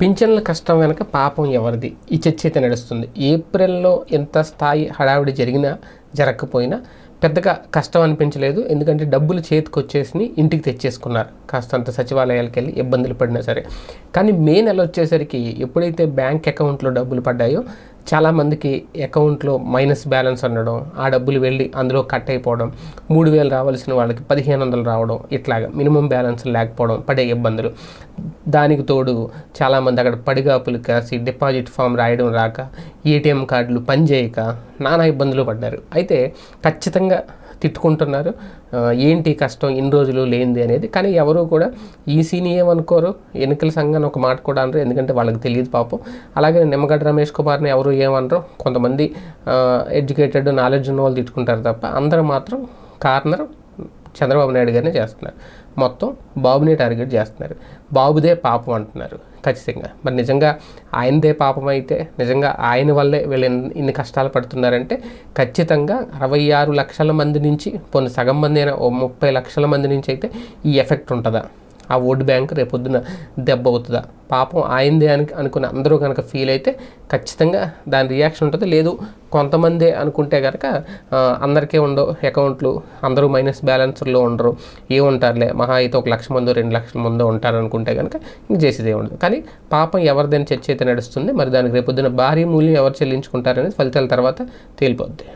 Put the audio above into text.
పింఛన్ల కష్టం వెనక పాపం ఎవరిది? ఈ చర్చ అయితే నడుస్తుంది. ఏప్రిల్లో ఎంత స్థాయి హడావిడి జరిగినా జరగకపోయినా పెద్దగా కష్టం అనిపించలేదు. ఎందుకంటే డబ్బులు చేతికి వచ్చేసి ఇంటికి తెచ్చేసుకున్నారు. కాస్తంత సచివాలయాలకు వెళ్ళి ఇబ్బందులు పడినా సరే. కానీ మే నెల వచ్చేసరికి ఎప్పుడైతే బ్యాంక్ అకౌంట్లో డబ్బులు పడ్డాయో చాలామందికి అకౌంట్లో మైనస్ బ్యాలెన్స్ ఉండడం ఆ డబ్బులు వెళ్ళి అందులో కట్ అయిపోవడం మూడు వేలు రావాల్సిన వాళ్ళకి పదిహేను వందలు రావడం ఇట్లాగా మినిమం బ్యాలెన్స్ లేకపోవడం పడే ఇబ్బందులు. దానికి తోడు చాలామంది అక్కడ పడిగాపులు కాసి డిపాజిట్ ఫామ్ రాయడం రాక ఏటీఎం కార్డులు పనిచేయక నానా ఇబ్బందులు పడ్డారు. అయితే ఖచ్చితంగా తిట్టుకుంటున్నారు. ఏంటి కష్టం? ఇన్ని రోజులు లేనిది అనేది. కానీ ఎవరు కూడా ఈసీని ఏమనుకోరు. ఎన్నికల సంఘాన్ని ఒక మాట కూడా అనరు. ఎందుకంటే వాళ్ళకి తెలియదు పాపం. అలాగే నిమ్మగడ్డ రమేష్ కుమార్ని ఎవరు ఏమనరు. కొంతమంది ఎడ్యుకేటెడ్ నాలెడ్జ్ ఉన్న వాళ్ళు తిట్టుకుంటారు తప్ప అందరూ మాత్రం కార్నర్ చంద్రబాబు నాయుడు గారినే చేస్తున్నారు. మొత్తం బాబునే టార్గెట్ చేస్తున్నారు. బాబుదే పాపం అంటున్నారు ఖచ్చితంగా. మరి నిజంగా ఆయనదే పాపం అయితే నిజంగా ఆయన వల్లే వీళ్ళు ఇన్ని కష్టాలు పడుతున్నారంటే ఖచ్చితంగా అరవై ఆరు లక్షల మంది నుంచి కొన్ని సగం మంది అయినా ఓ ముప్పై లక్షల మంది నుంచి అయితే ఈ ఎఫెక్ట్ ఉంటుందా? ఆ ఓటు బ్యాంక్ రేపొద్దున దెబ్బ అవుతుందా? పాపం ఆయనదే అని అనుకుని అందరూ కనుక ఫీల్ అయితే ఖచ్చితంగా దాని రియాక్షన్ ఉంటుంది. లేదు కొంతమంది అనుకుంటే కనుక అందరికీ ఉండవు. అకౌంట్లు అందరూ మైనస్ బ్యాలెన్స్లో ఉండరు. ఏముంటారులే మహా అయితే ఒక లక్ష మందో రెండు లక్షల మందో ఉంటారు అనుకుంటే కనుక ఇంక చేసేదే ఉండదు. కానీ పాపం ఎవరిదని చర్చ అయితే నడుస్తుంది. మరి దానికి రేపొద్దున భారీ మూల్యం ఎవరు చెల్లించుకుంటారనేది ఫలితాల తర్వాత తేలిపోద్ది.